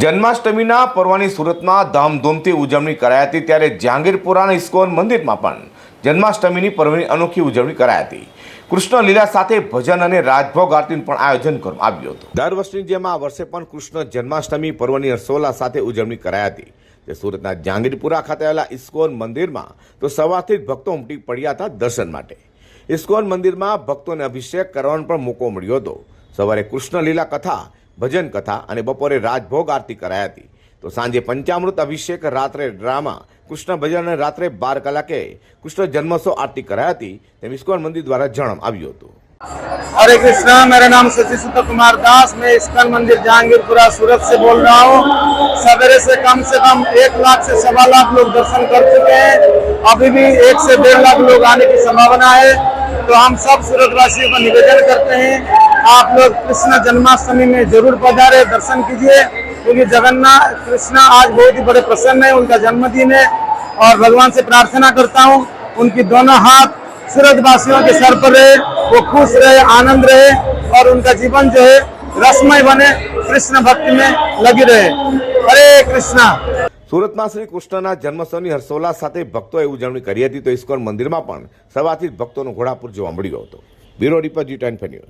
જન્માષ્ટમીના પર્વની સુરતમાં ધામધૂમથી ઉજવણી કરાઈ હતી ત્યારે જહાંગીરપુરાના ઇસ્કોન મંદિરમાં પણ જન્માષ્ટમીની પર્વની અનોખી ઉજવણી કરાઈ હતી. કૃષ્ણ લીલા સાથે ભજન અને રાજભોગ આરતીનું પણ આયોજન કરવામાં આવ્યું હતું. દર વર્ષની જેમ આ વર્ષે પણ કૃષ્ણ જન્માષ્ટમી પર્વની હર્ષોલ્લાસ સાથે ઉજવણી કરાઈ હતી. તે સુરતના જહાંગીરપુરા ખાતે આવેલા ઇસ્કોન મંદિરમાં તો સવારથી જ ભક્તો ઉમટી પડ્યા હતા દર્શન માટે. ઇસ્કોન મંદિરમાં ભક્તોને અભિષેક કરવાનો પણ મોકો મળ્યો હતો. સવારે કૃષ્ણ લીલા કથા ભજન કથા અને બપોરે રાજભોગ આરતી કરાઈ હતી તો સાંજે પંચામૃત અભિષેક રાત્રે ડ્રામા કૃષ્ણ ભજન અને રાત્રે બાર કલાકે કૃષ્ણ જન્મોત્સવ આરતી કરાઈ હતી તેમ ઇસ્કોન મંદિર દ્વારા જણાવવામાં આવ્યું હતું हरे कृष्णा मेरा नाम सची सुत कुमार दास मैं इस्कन मंदिर जहांगीरपुरा सूरत से बोल रहा हूँ सवेरे से कम से कम एक लाख से सवा लाख लोग दर्शन कर चुके हैं अभी भी एक से डेढ़ लाख लोग आने की संभावना है तो हम सब सूरत वासियों को निवेदन करते हैं आप लोग कृष्ण जन्माष्टमी में जरूर पधारे दर्शन कीजिए क्योंकि जगन्नाथ कृष्ण आज बहुत ही बड़े प्रसन्न है उनका जन्मदिन है और भगवान से प्रार्थना करता हूँ उनकी दोनों हाथ सूरत वासियों के सर पर रहे वो खुश रहे आनंद रहे और उनका जीवन जो है रसमय बने कृष्ण भक्ति में लगी रहे हरे कृष्णा સુરતમાં શ્રી કૃષ્ણના જન્મોત્સવની હર્ષોલ્લાસ સાથે ભક્તોએ ઉજવણી કરી હતી તો ઇસ્કોન મંદિરમાં પણ સવારથી જ ભક્તોનો ઘોડાપુર જોવા મળ્યો હતો. Bureau report G ten news.